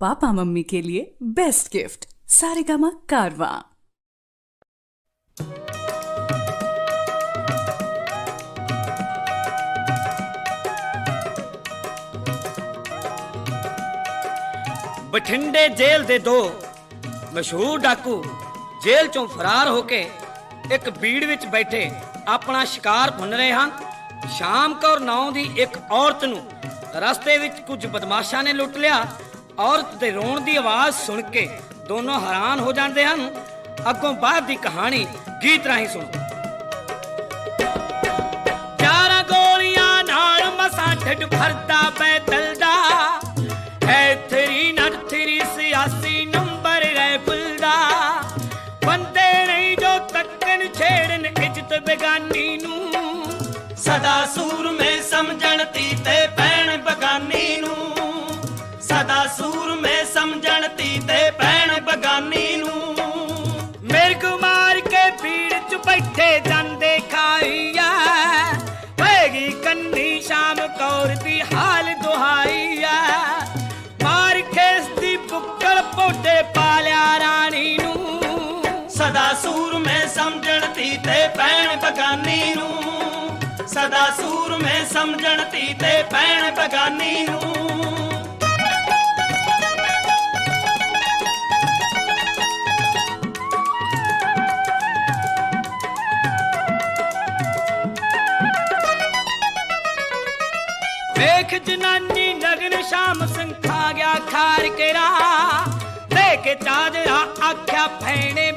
Papa mummy के लिए best gift Saregama कारवा ਬਠਿੰਡੇ ਜੇਲ੍ਹ ਦੇ ਦੋ ਮਸ਼ਹੂਰ ਡਾਕੂ ਜੇਲ੍ਹ ਚੋਂ ਫਰਾਰ ਹੋ ਕੇ ਇੱਕ ਬੀੜ ਵਿੱਚ ਬੈਠੇ ਆਪਣਾ ਸ਼ਿਕਾਰ ਭੁੰਨ ਰਹੇ ਹਨ ਸ਼ਾਮ ਕੌਰ ਨਾਂ ਦੀ ਇੱਕ ਔਰਤ ਨੂੰ ਰਸਤੇ ਵਿੱਚ ਕੁਝ ਬਦਮਾਸ਼ਾਂ ਨੇ ਲੁੱਟ ਲਿਆ ਔਰਤ ਦੇ ਰੋਣ ਦੀ ਆਵਾਜ਼ ਸੁਣ ਕੇ ਦੋਨੋਂ ਹੈਰਾਨ ਹੋ ਜਾਂਦੇ ਹਨ। ਅੱਗੋਂ ਬਾਅਦ ਦੀ ਕਹਾਣੀ ਗੀਤ ਰਾਹੀਂ ਸੁਣੋ ਚਾਰਾਂ ਗੋਲੀਆਂ ਨਾਲ ਮਸਾ ਢਿੱਡ ਭਰਦਾ ਬੈਤਲ ਦਾ ਕੌਰ ਦੀ ਹਾਲ ਦੁਹਾਈਆ ਮਾਰ ਖੇਸ ਦੀ ਬੁੱਕਲ ਪੋਟੇ ਪਾਲਿਆ ਰਾਣੀ ਨੂੰ। ਸਦਾ ਸੂਰ ਮੈਂ ਸਮਝਣ ਤੀ ਤੇ ਪੈਣ ਬਗਾਨੀ ਨੂੰ। ਸਦਾ ਸੂਰ ਮੈਂ ਸਮਝਣ ਤੀ ਤੇ ਪੈਣ ਬਗਾਨੀ ਨੂੰ। ਵੇਖ ਜਨਾਨੀ ਨਗਨ ਸ਼ਾਮ ਸਿੰਘ ਖਾ ਗਿਆ ਖਾਰ ਕੇ ਰਾ ਚਾਦਰਾ ਆਖਿਆ ਭੈਣੇ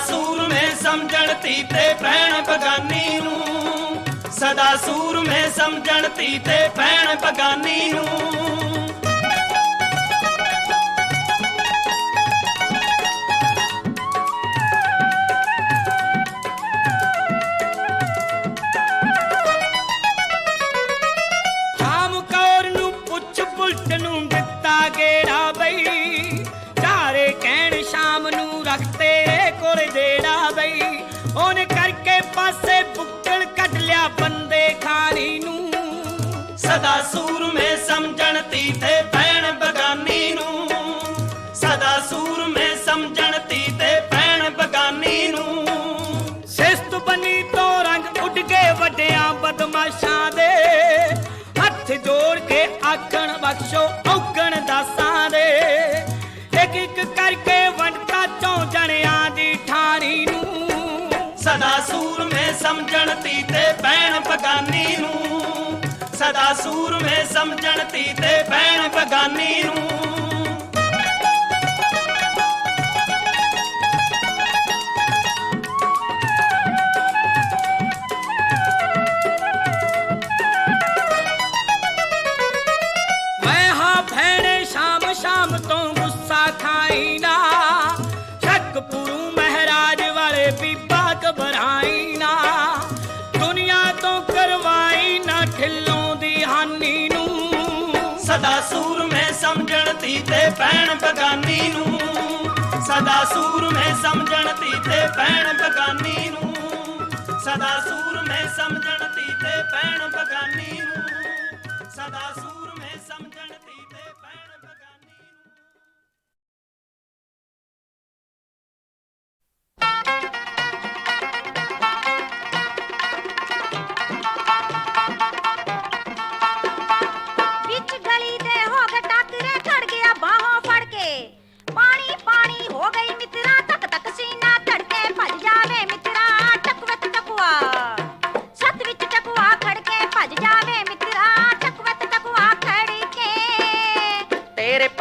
ਸੂਰਮੇ ਸਮਝਣ ਤੀ ਤੇ ਪੈਣ ਬਗਾਨੀ ਨੂੰ। ਸਦਾ ਸੂਰਮੇ ਸਮਝਣ ਤੀ ਤੇ ਪੈਣ ਬਗਾਨੀ ਨੂੰ। ਸਮਝਣ ਤੇ ਪੈਣ ਬਗਾਨੀ ਨੂੰ, ਸਦਾ ਸੂਰਮੇ ਸਮਝਣ ਤੀ ਤੇ ਪੈਣ ਬਗਾਨੀ ਨੂੰ। ਸਿਸਤ ਬਣੀ ਤੋਂ ਰੰਗ ਉੱਡ ਗਏ ਵੱਡਿਆਂ ਬਦਮਾਸ਼ਾਂ ਦੇ, ਹੱਥ ਜੋੜ ਕੇ ਆਖਣ ਬਖਸ਼ੋ ਔਗਣ ਦਾਸਾਂ ਦੇ। ਇੱਕ ਇੱਕ ਕਰਕੇ ਵੰਡਤਾ ਚੋਂ ਜਣਿਆਂ ਦੀ ਠਾਣੀ ਨੂੰ, ਸਦਾ ਸੂਰਮੇ ਸਮਝਣ ਤੀ ਤੇ ਪੈਣ ਬਗਾਨੀ ਨੂੰ। ਸੂਰਮੇ ਸਮਝਣ ਤੀ ਤੇ ਪੈਣ ਬਗਾਨੀ ਨੂੰ। ਸਮਝਣ ਤੀ ਤੇ ਪੈਣ ਬਗਾਨੀ ਨੂੰ। ਸਦਾ ਸੂਰ ਮੈਂ ਸਮਝਣ ਤੀ ਤੇ ਪੈਣ ਬਗਾਨੀ ਨੂੰ। ਸਦਾ ਸੂਰ ਮੈਂ ਸਮਝਣ ਤੀ ਤੇ ਪੈਣ ਬਗਾਨੀ ਨੂੰ। ਸਦਾ ਸੂਰ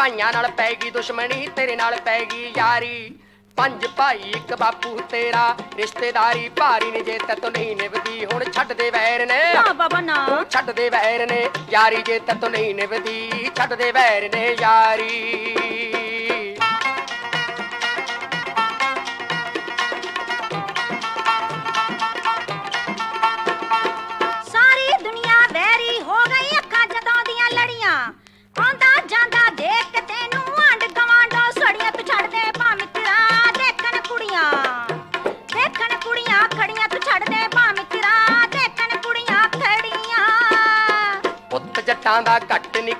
ਭਾਈਆਂ ਨਾਲ ਪੈ ਗਈ ਦੁਸ਼ਮਣੀ ਤੇਰੇ ਨਾਲ ਪੈ ਗਈ ਯਾਰੀ। ਪੰਜ ਭਾਈ ਇੱਕ ਬਾਪੂ ਤੇਰਾ ਰਿਸ਼ਤੇਦਾਰੀ ਭਾਰੀ ਨੇ ਜੇ ਤਤ ਨਹੀਂ ਨਿਭਦੀ ਹੁਣ ਛੱਡ ਦੇ ਵੈਰ ਨੇ। ਨਾ ਬਾਬਾ ਨਾ। ਛੱਡ ਦੇ ਵੈਰ ਨੇ ਯਾਰੀ ਜੇ ਤਤ ਨਹੀਂ ਨਿਭਦੀ ਛੱਡ ਦੇ ਵੈਰ ਨੇ ਯਾਰੀ।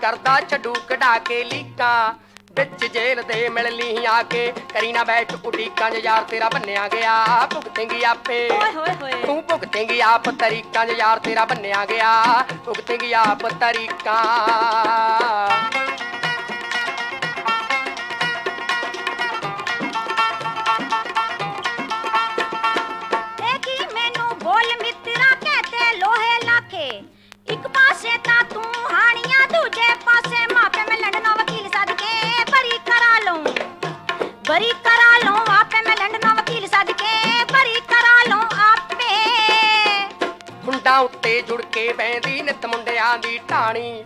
ਕਰਦਾ ਛੱਡੂ ਕਢਾ ਕੇ ਲੀਕਾਂ। ਵਿੱਚ ਜੇਲ੍ਹ ਦੇ ਮਿਲ ਲਈ ਆ ਕੇ। ਕਰੀ ਨਾ ਬੈਠ ਉਡੀਕਾਂ ਯਾਰ ਤੇਰਾ ਬੰਨਿਆ ਗਿਆ। ਭੁਗਤੇਂਗੀ ਆਪੇ। ਓਏ ਹੋਏ ਹੋਏ। ਤੂੰ ਭੁਗਤੇਂਗੀ ਆਪ ਤਰੀਕਾਂ ਯਾਰ ਤੇਰਾ ਬੰਨਿਆ ਗਿਆ। ਭੁਗਤੇਂਗੀ ਆਪ ਤਰੀਕਾਂ। ਕੇ ਬੈਂਦੀ ਨਿਤ ਮੁੰਡਿਆਂ ਦੀ ਢਾਣੀ।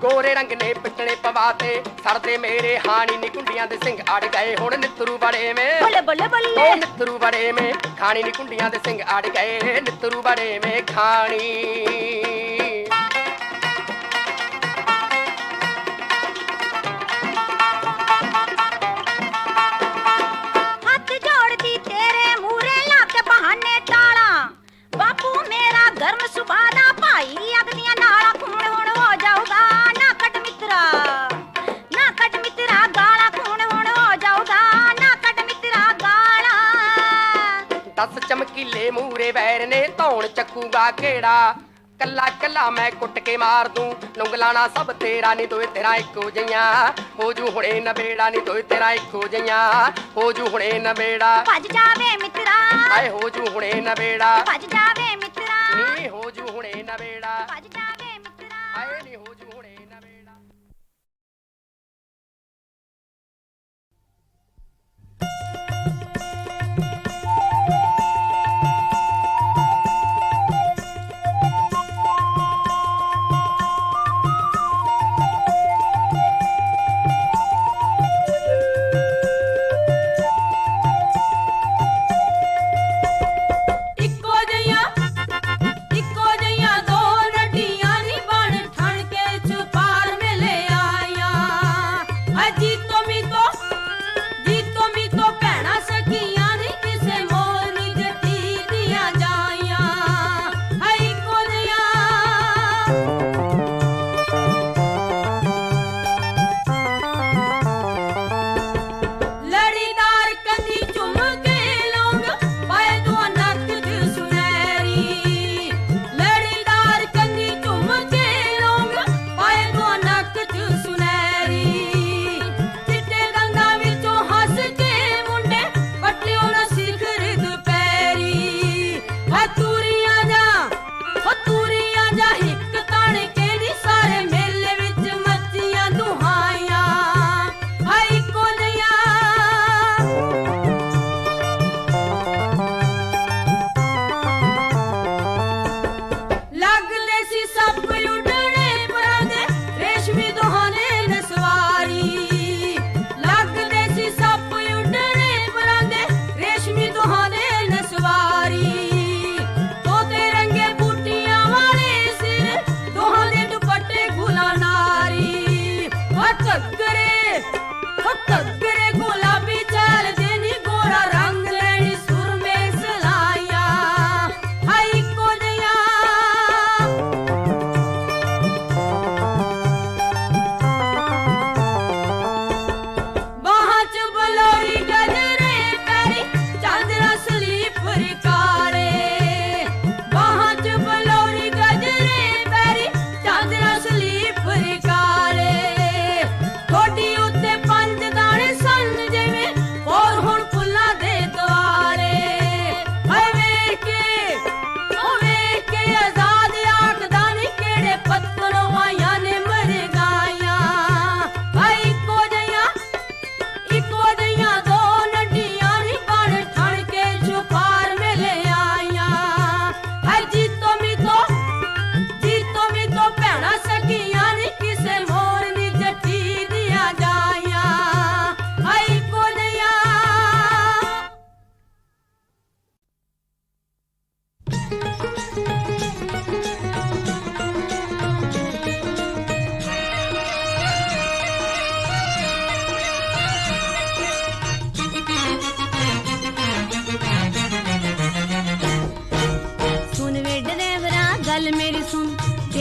ਗੋਰੇ ਰੰਗ ਨੇ ਪਿੱਟਣੇ ਪਵਾਤੇ ਸੜਦੇ ਮੇਰੇ ਹਾਣੀ ਨੀ ਕੁੰਡੀਆਂ ਦੇ ਸਿੰਘ ਅੜ ਗਏ। ਹੁਣ ਨਿੱਤਰੂ ਬੜੇ ਮੇ ਬੱਲੇ ਬੱਲੇ ਬੱਲੇ। ਨਿੱਤਰੂ ਬੜੇ ਮੇ ਖਾਣੀ ਨੀ ਕੁੰਡੀਆਂ ਦੇ ਸਿੰਘ ਅੜ ਗਏ। ਨਿੱਤਰੂ ਬੜੇ ਮੇ ਖਾਣੀ। ਚਮਕੀਲੇ ਮੂਰੇ ਵੈਰ ਨੇ ਧੌਣ ਚੱਕੂਗਾ ਕਿਹੜਾ ਕੱਲਾ ਕੱਲਾ ਮੈਂ ਕੁੱਟ ਕੇ ਮਾਰ ਦੂੰ। ਨੁੰਗਲਾਣਾ ਸਭ ਤੇਰਾ ਨਹੀਂ ਦੋਏ ਤੇਰਾ ਇੱਕੋ ਜਈਆਂ ਹੋ ਜੂ ਹੁਣੇ ਨਵੇੜਾ ਨਹੀਂ ਦੋਏ ਤੇਰਾ ਇੱਕੋ ਜਈਆਂ ਹੋ ਜੂ ਹੁਣੇ ਨਵੇੜਾ। ਭੱਜ ਜਾਵੇ ਮਿੱਤਰਾ। ਹੋ ਜੂ ਹੁਣੇ ਨਵੇੜਾ। ਭੱਜ ਜਾਵੇ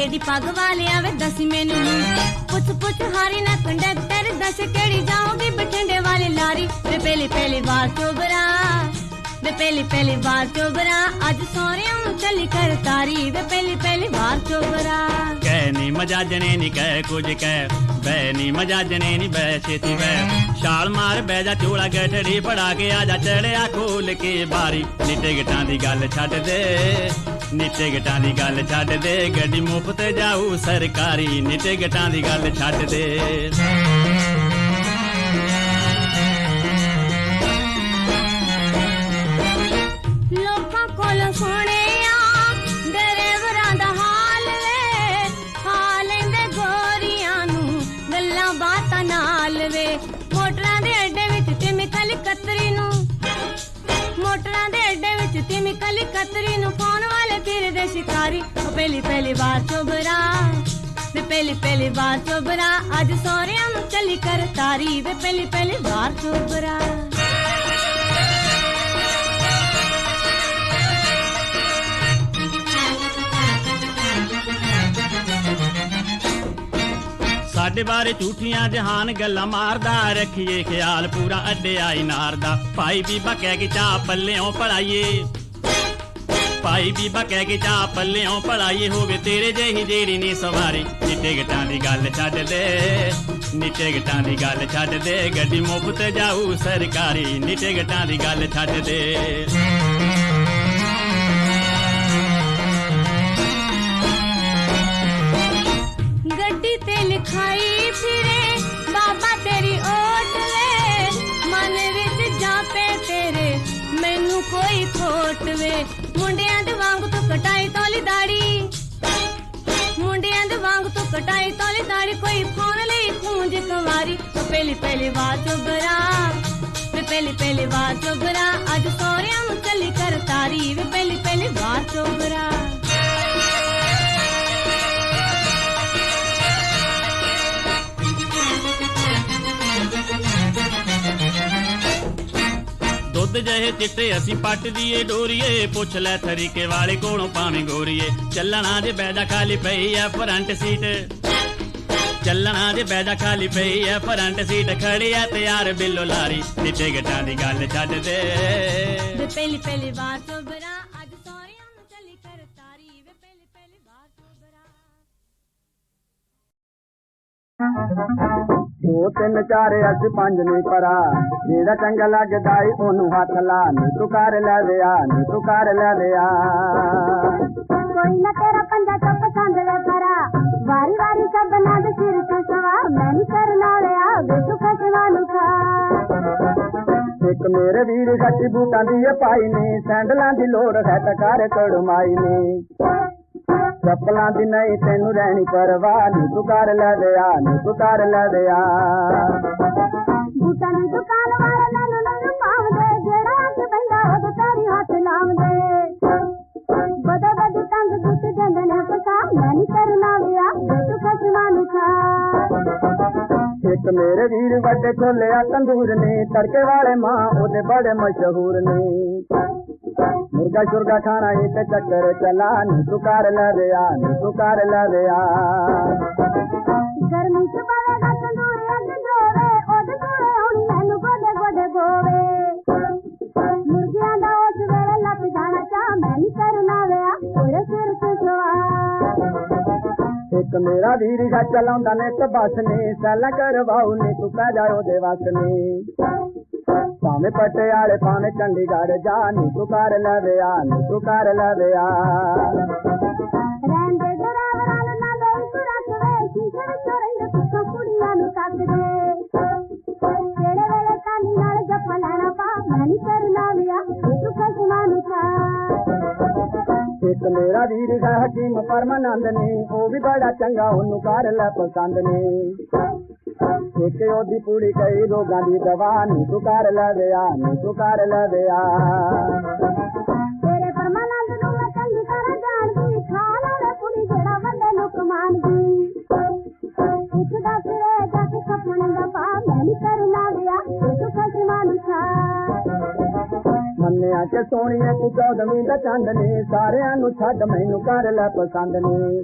ਦੀ ਪੱਗ ਵਾਲਿਆ ਵੇ, ਦਸੀ ਮੈਨੂੰ ਪੁੱਛ ਪੁੱਛ ਹਾਰੀ ਨਾ ਕੰਡਕਟਰ, ਦੱਸ ਕਿਹੜੀ ਜਾਓਗੀ ਬਠਿੰਡੇ ਵਾਲੀ ਲਾਰੀ। ਵੇ ਪਹਿਲੀ ਪਹਿਲੀ ਵਾਰ ਚੋਬਰਾ, ਵੇ ਪਹਿਲੀ ਪਹਿਲੀ ਵਾਰ ਚੋਬਰਾ, ਅੱਜ ਸੋਹਰਿਆਂ ਨੂੰ ਚੱਲੀ ਕਰ ਤਾਰੀ। ਵੇ ਪਹਿਲੀ ਪਹਿਲੀ ਵਾਰ ਚੋਬਰਾ। ਕਹਿ ਨੀ ਮਜਾਜਣੇ ਨੀ ਕਹਿ ਕੁਝ ਕਹਿ ਬੈ ਨੀ ਮਜਾਜਣੇ ਨੀ ਬੈ ਛੇਤੀ ਬੈ ਛਾਲ ਮਾਰ ਬੈ ਜਾ ਚੋਲਾ ਗਠੜੀ, ਫੜਾ ਕੇ ਆ ਜਾ ਚੜਿਆ ਖੋਲ ਕੇ ਬਾਰੀ। ਨੀ ਟਿਕਟਾਂ ਦੀ ਗੱਲ ਛੱਡ ਦੇ। ਨਿੱਟੇ ਟਿਕਟਾਂ ਦੀ ਗੱਲ ਛੱਡ ਦੇ, ਗੱਡੀ ਮੁਫਤ ਜਾਊ ਸਰਕਾਰੀ। ਨਿੱਟੇ ਟਿਕਟਾਂ ਦੀ ਗੱਲ ਛੱਡ ਦੇ। ਵੇ ਪਹਿਲੀ ਪਹਿਲੀ ਵਾਰ ਚੋਬਰਾ ਅੱਜ ਸੋਹਰਿਆਂ ਨੂੰ ਚੱਲੀ ਕਰ ਤਾਰੀ ਵੇ ਪਹਿਲੀ ਪਹਿਲੀ ਵਾਰ ਚੋਬਰਾ ਸਾਡੇ ਬਾਰੇ ਝੂਠੀਆਂ ਜਹਾਨ ਗੱਲਾਂ ਮਾਰਦਾ, ਰੱਖੀਏ ਖਿਆਲ ਪੂਰਾ ਅੱਡੇ ਆਈ ਨਾਰ ਦਾ। ਭਾਈ ਬੀਬਾ ਕਹਿ ਕੇ ਚਾਹ ਪੱਲਿਓਂ ਪੜਾਈਏ। ਭਾਈ ਬੀਬਾ ਕਹਿ ਕੇ ਚਾਹ ਪੱਲਿਓਂ ਪੜਾਈਏ ਹੋਵੇ, ਤੇਰੇ ਜਿਹੀ ਜਿਹੜੀ ਨੀ ਸਵਾਰੀ। ਨਿੱਟੇ ਗਟਾਂ ਦੀ ਗੱਲ ਛੱਡ ਦੇ ਨਿੱਟੇ ਗਟਾਂ ਦੀ ਗੱਲ ਛੱਡ ਦੇ, ਗੱਡੀ ਮੁਫਤ ਜਾਊ ਸਰਕਾਰੀ। ਨਿੱਟੇ ਗਟਾਂ ਦੀ ਗੱਲ ਛੱਡ ਦੇ। ਤੋਲੀ ਦਾੜੀ। ਮੁੰਡਿਆਂ ਦੇ ਵਾਂਗ ਤੂੰ ਕਟਾਈ ਤੋਲੀ ਦਾੜੀ। ਕੋਈ ਫੋਨ ਲਈ ਖੂੰਜ ਕੁਵਾਰੀ। ਪਹਿਲੀ ਪਹਿਲੀ ਵਾਰ ਚੁਬਰਾ ਵੇ ਪਹਿਲੀ ਪਹਿਲੀ ਵਾਰ ਚੁਬਰਾ ਅੱਜ ਸੋਹਰਿਆਂ ਨੂੰ ਚੱਲੀ ਕਰ ਤਾਰੀ। ਵੇ ਪਹਿਲੀ ਪਹਿਲੀ ਵਾਰ ਚੁਬਰਾ ਦੁੱਧ ਜਿਹੇ ਚਿੱਟੇ ਅਸੀਂ ਪੱਟ ਦੀਏ, ਡੋਰੀਏ, ਪੁੱਛ ਲੈ ਤਰੀਕੇ ਵਾਲੇ ਕੋਲੋਂ ਭਾਵੇਂ ਗੋਰੀਏ। ਚੱਲਣਾ ਜੇ ਬੈਦਾ ਖਾਲੀ ਪਈ ਐ ਫਰੰਟ ਸੀਟ ਚੱਲਣਾ ਜੇ ਬੈਦਾ ਖਾਲੀ ਪਈ ਐ ਫਰੰਟ ਸੀਟ ਖੜੀ ਐ ਤਿਆਰ ਬਿੱਲੋ ਲਾਰੀ। ਚਿੱਟੇ ਗੱਟਾਂ ਦੀ ਗੱਲ ਛੱਡ ਦੇ। ਵੇ ਪਹਿਲੀ ਪਹਿਲੀ ਵਾਰ ਚੋਬਰਾ ਅੱਜ ਸੋਹਰਿਆਂ ਨੂੰ ਚੱਲੀ ਕਰ ਤਾਰੀ ਵੇ ਪਹਿਲੀ ਪਹਿਲੀ ਵਾਰ ਚੋਬਰਾ ਦੋ ਤਿੰਨ ਚਾਰ ਅੱਜ ਪੰਜ ਨਹੀਂ ਪਰਾ। ਜਿਹੜਾ ਚੰਗਾ ਲੱਗਦਾ ਈ ਉਹਨੂੰ ਹੱਥ ਲਾ। ਨੀ ਤੂੰ ਕਰ ਲੈ ਵਿਆ ਨੀ ਤੂੰ ਕਰ ਲੈ ਵਿਆ ਕੋਈ ਨਾ ਤੇਰਾ ਪੰਜਾ ਤੋਂ ਪਸੰਦ ਵੇ ਪਰਾ ਵਾਰੀ ਵਾਰੀ ਸਭਨਾਂ ਦੇ ਸਿਰ ਤੇ ਸਵਾਰ ਮੈਂ ਨਹੀਂ ਕਰਨਾ ਲਿਆ ਵੇ ਤੂੰ ਖਸਵਾ ਨੂੰ ਖਾ। ਇੱਕ ਮੇਰੇ ਵੀਰ ਗੱਟੀ ਬੂਟਾਂ ਦੀ ਏ ਪਾਈ ਨੀ। ਸੈਂਡਲਾਂ ਦੀ ਲੋੜ ਹੈ ਤਾਂ ਕਰ ਕੜਮਾਈ ਨੀ। ਚੱਪਲਾਂ ਦੀ ਨਹੀਂ ਤੈਨੂੰ ਰਹਿਣੀ ਪਰਵਾਹ ਨੀ ਤੂੰ ਕਰ ਲੈ ਵਿਆ ਨੀ ਤੂੰ ਕਰ ਲੈ ਵਿਆ ਬੂਟਾਂ ਦੀ ਦੁਕਾਨ ਵਾਲੇ ਮੈਨੂੰ ਨਹੀਂ ਪਾਉਂਦੇ ਜਿਹੜਾ ਅੱਜ ਬੰਦਾ ਉਹ ਤੇਰੀ ਹੱਥ ਲਾਉਂਦੇ। ਬਦੇ ਬਦੇ ਤੰਗ ਦੁੱਤ ਜਾਂਦੇ ਨੇ ਪਸਾ ਮੈਂ ਨਹੀਂ ਕਰਨਾ ਲਿਆ ਵੇ ਤੂੰ ਖਸਵਾ ਨੂੰ ਖਾ। ਇੱਕ ਮੇਰੇ ਵੀਰ ਵੱਡੇ ਖੋਲਿਆ ਤੰਦੂਰ ਨੇ ਤੜਕੇ ਵਾਲੇ ਮਾਂ ਉਹਦੇ ਬੜੇ ਮਸ਼ਹੂਰ ਨੇ। ਚੱਕਰ ਚਲਾ ਨੀ ਤੂੰ ਕਰ ਲੈ ਵਿਆ ਨੀ ਤੂੰ ਕਰ ਲੈ ਵਿਆ ਗਰਮੀ ਚ ਬਵੇਗਾ ਤੰਦੂਰ ਅੱਗ ਜੋਵੇ ਉਹਦੇ ਕੋਲੇ ਆਉਣੀ ਮੈਨੂੰ ਗੋਡੇ ਗੋਡੇ ਗੋਵੇ ਮੁਰਗਿਆਂ ਦਾ ਉਸ ਵੇਲੇ ਲੱਗ ਜਾਣਾ ਚਾਹ ਮੈਂ ਨਹੀਂ ਕਰਨਾ ਵਿਆ ਤੇਰੇ ਸਿਰ ਤੇ ਸਵਾਰ ਇੱਕ ਮੇਰਾ ਵੀਰ ਗਾ ਚਲਾਉਂਦਾ ਨੇ ਤੇ ਬਸ ਨੇ ਸੈਲਾ ਕਰਵਾਉ ਨੀ ਤੂੰ ਜਾ ਉਹਦੇ ਵਸ ਨੇ ਭਾਵੇਂ ਪਟਿਆਲੇ ਭਾਵੇਂ ਚੰਡੀਗੜ੍ਹ ਜਾ ਨੀ ਤੂੰ ਕਰ ਲੈ ਵਿਆ ਨੀ ਤੂੰ ਕਰ ਲੈ ਵਿਆ ਰਹਿੰਦੇ ਡਰਾਈਵਰਾਂ ਨੂੰ ਨਾ ਦੇ ਤੂੰ ਰੱਖ ਵੇ ਸ਼ੀਸ਼ੇ ਵਿੱਚੋਂ ਰਹਿੰਦੇ ਪਿੱਛੋਂ ਕੁੜੀਆਂ ਨੂੰ ਕੱਢ ਦੇ ਕਿਹੜੇ ਵੇਲੇ ਕਾਨੀ ਨਾਲ ਜੱਫਾ ਲੈਣਾ ਪਾ ਮੈਂ ਨਹੀਂ ਕਰਨਾ ਵਿਆ ਤੂੰ ਖਸਮਾ ਨੂੰ ਖਾ ਇੱਕ ਮੇਰਾ ਵੀਰ ਹੈ ਹਕੀਮ ਪਰਮਾਨੰਦ ਨੇ ਉਹ ਵੀ ਬੜਾ ਚੰਗਾ ਉਹਨੂੰ ਕਰ ਲੈ ਪਸੰਦ ਨੇ ਇੱਕ ਉਹਦੀ ਪੂਰੀ ਕਈ ਰੋਗਾਂ ਦੀ ਦਵਾ ਨੀ ਤੂੰ ਕਰ ਲੈ ਵਿਆ ਨੀ ਤੂੰ ਕਰ ਲੈ ਤੇਰੇ ਪਰਮਾਨੰਦ ਨੂੰ ਮੈਂ ਚੰਗੀ ਤਰ੍ਹਾਂ ਜਾਣਦੀ ਖਾ ਲੈ ਕੁੜੀ ਜਿਹੜਾ ਬੰਦੇ ਨੂੰ ਕਮਾਉਂਦੀ। ਪੁੱਛਦਾ ਫਿਰੇ ਜਾ ਕੇ ਖਪਣ ਦਾ ਪਾ ਮੈਂ ਨਹੀਂ ਕਰਨਾ ਵਿਆ ਤੂੰ ਖਾ। ਮੰਨਿਆ ਕਿ ਸੋਹਣੀਏ ਤੂੰ ਚੌਦਵੀਂ ਦਾ ਚੰਦ ਨੇ ਸਾਰਿਆਂ ਨੂੰ ਛੱਡ ਮੈਨੂੰ ਕਰ ਲੈ ਪਸੰਦ ਨੇ।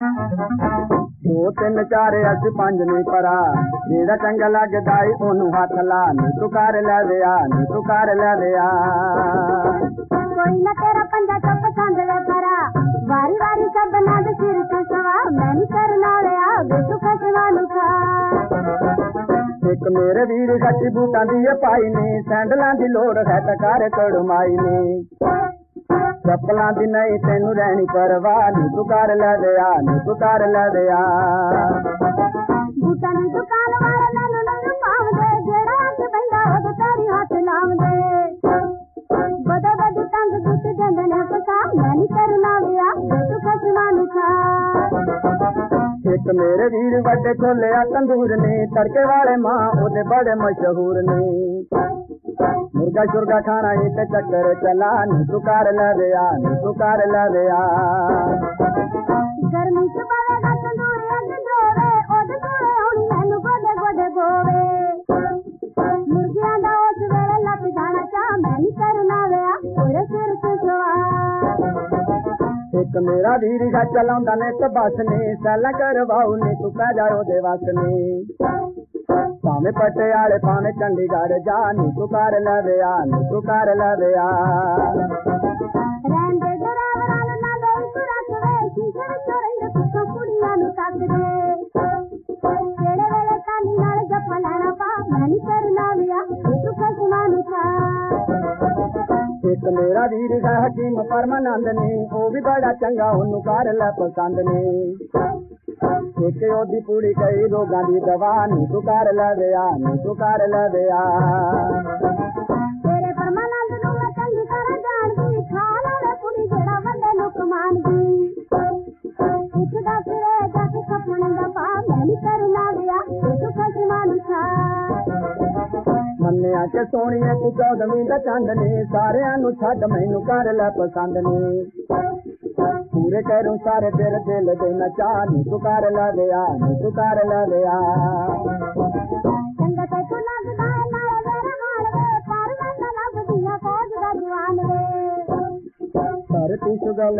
ਦੋ ਤਿੰਨ ਚਾਰ ਅੱਜ ਪੰਜ ਨਹੀਂ ਪਰਾ। ਜਿਹੜਾ ਚੰਗਾ ਲੱਗਦਾ ਈ ਉਹਨੂੰ ਹੱਥ ਲਾ। ਨੀ ਤੂੰ ਕਰ ਲੈ ਵਿਆ ਨੀ ਤੂੰ ਕਰ ਲੈ ਵਿਆ। ਕੋਈ ਨਾ ਤੇਰਾ ਪੰਜਾ ਚੋ ਪਸੰਦ ਵੇ ਪਰਾ। ਵਾਰੀ ਵਾਰੀ ਸਭ ਨਾਲ ਸਿਰ ਤੇ ਸਵਾ। ਮੈਂ ਨਹੀਂ ਕਰਨਾ ਵਿਆ ਵੇ ਤੂੰ ਖਸਵਾ ਨੂੰ ਇੱਕ ਮੇਰੇ ਵੀਰ ਗੱਟੀ ਬੂਟਾਂ ਦੀ ਇਹ ਪਾਈ ਨੇ। ਸੈਂਡਲਾਂ ਦੀ ਲੋੜ ਹੈ ਤਾਂ ਕਰ ਕੜਮਾਈ ਨੇ। ਚੱਪਲਾਂ ਦੀ ਨਹੀਂ ਤੈਨੂੰ ਰਹਿਣੀ ਪਰਵਾਹ ਨੀ ਤੂੰ ਕਰ ਲੈ ਵਿਆ ਨੀ ਤੂੰ ਕਰ ਲੈ ਵਿਆ ਬੂਟਾਂ ਦੀ ਦੁਕਾਨ ਵਾਲੇ ਮੈਨੂੰ ਨਹੀਂ ਪਾਉਂਦੇ ਜਿਹੜਾ ਅੱਜ ਬੈਂਦਾ ਉਹ ਤੇਰੀ ਹੱਥ ਲਾਉਂਦੇ। ਬਦੇ ਬਦੇ ਤੰਗ ਦੁੱਤ ਜਾਂਦੇ ਨੇ ਪਸਾ ਮੈਂ ਨਹੀਂ ਕਰਨਾ ਵਿਆ ਵੇ ਤੂੰ ਖਸਵਾ ਨੂੰ ਖਾ। ਇੱਕ ਮੇਰੇ ਵੀਰ ਵੱਡੇ ਖੋਲਿਆ ਤੰਦੂਰ ਨੇ ਤੜਕੇ ਵਾਲੇ ਮਾਂ ਉਹਦੇ ਬੜੇ ਮਸ਼ਹੂਰ ਨੇ। ਮੁਰਗਾ ਸ਼ੁਰਗਾ ਖਾਣਾ ਇਹ ਤੇ ਚੱਕਰ ਚਲਾ ਨੀ ਤੂੰ ਕਰ ਲੈ ਵਿਆ ਨੀ ਤੂੰ ਕਰ ਲੈ ਵਿਆ ਗਰਮੀ ਚ ਪਵੇਗਾ ਤੰਦੂਰ ਅੱਗ ਜੋਵੇ ਉਹਦੇ ਕੋਲੇ ਆਉਣੀ ਮੈਨੂੰ ਗੋਡੇ ਗੋਡੇ ਗੋਵੇ ਮੁਰਗਿਆਂ ਦਾ ਉਸ ਵੇਲੇ ਲੱਗ ਜਾਣਾ ਚਾਹ ਮੈਂ ਨਹੀਂ ਕਰਨਾ ਵਿਆ ਤੇਰੇ ਸਿਰ ਤੇ ਸਵਾ ਇੱਕ ਮੇਰਾ ਵੀਰ ਗਾ ਚਲਾਉਂਦਾ ਨੇ ਤੇ ਬਸ ਨੇ ਸੈਲਾ ਕਰਵਾਉ ਨੇ ਤੂੰ ਪੈ ਜਾ ਉਹਦੇ ਵਸ ਨੇ ਭਾਵੇਂ ਪਟਿਆਲੇ ਭਾਵੇਂ ਚੰਡੀਗੜ੍ਹ ਜਾ ਨੀ ਤੂੰ ਕਰ ਲੈ ਵਿਆ ਨੀ ਤੂੰ ਕਰ ਲੈ ਵਿਆ ਰਹਿਣ ਦੇ ਡਰਾਵਰਾਂ ਨੂੰ ਨਾ ਦੇ ਤੂੰ ਰੱਖ ਵੇ ਸ਼ੀਸ਼ੇ ਵਿੱਚੋਂ ਰਹਿੰਦੇ ਪਿੱਛੋਂ ਕੁੜੀਆਂ ਨੂੰ ਤੱਕ ਦੇ ਕਿਹੜੇ ਵੇਲੇ ਕਾਨੀ ਨਾਲ ਜੱਫਾ ਲੈਣਾ ਪਾ ਮੈਂ ਨਹੀਂ ਕਰਨਾ ਵਿਆ ਤੂੰ ਖਸਮਾ ਨੂੰ ਖਾ ਇੱਕ ਮੇਰਾ ਵੀਰ ਗਾ ਹਕੀਮ ਪਰਮਾਨੰਦ ਨੇ ਉਹ ਵੀ ਬੜਾ ਚੰਗਾ ਉਹਨੂੰ ਕਰ ਲੈ ਪਸੰਦ ਨੇ ਇੱਕ ਉਹਦੀ ਪੂਰੀ ਕਈ ਰੋਗਾਂ ਦੀ ਦਵਾ ਨੀ ਤੂੰ ਕਰ ਲੈ ਵਿਆ ਨੀ ਤੂੰ ਕਰ ਲੈ ਵਿਆ ਤੇਰੇ ਪਰਮਾਨੰਦ ਨੂੰ ਮੈਂ ਚੰਗੀ ਤਰ੍ਹਾਂ ਜਾਣਦੀ ਖਾ ਲਵੇ ਕੁੜੀ ਜਿਹੜਾ ਵੱਡੇ ਨੂੰ ਕਮਾਨਦੀ ਪੁੱਛਦਾ ਫਿਰੇ ਜਾ ਕੇ ਖਪਣ ਦਾ ਪਾ ਮੈਂ ਨਹੀਂ ਕਰਨਾ ਵਿਆ ਤੂੰ ਖਸਮਾ ਨੂੰ ਖਾ ਮੰਨਿਆ ਕਿ ਸੋਹਣੀਏ ਤੂੰ ਚੌਦਵੀਂ ਦਾ ਚੰਦ ਨੇ ਸਾਰਿਆਂ ਨੂੰ ਛੱਡ ਮੈਨੂੰ ਕਰ ਲੈ ਪਸੰਦ ਨੇ। ਪੂਰੇ ਕਰੂੰ ਸਾਰੇ ਤੇਰੇ ਦਿਲ ਦੇ ਨਚਾ ਨੀ ਤੂੰ ਕਰ ਲੈ ਵਿਆ ਨੀ ਤੂੰ ਕਰ ਲੈ ਵਿਆ ਚੰਗਾ ਤੇ ਤੂੰ ਲੱਗਦਾ ਹੈ ਨਾਲ ਮੇਰਾ ਹਾਲ ਵੇ ਪਰ ਮੈਂ ਨਾ ਲੱਭਦੀਆਂ ਫੌਜ ਦਾ ਜਵਾਨ ਵੇ। ਪਰ ਤੂੰ ਸੁਗਲ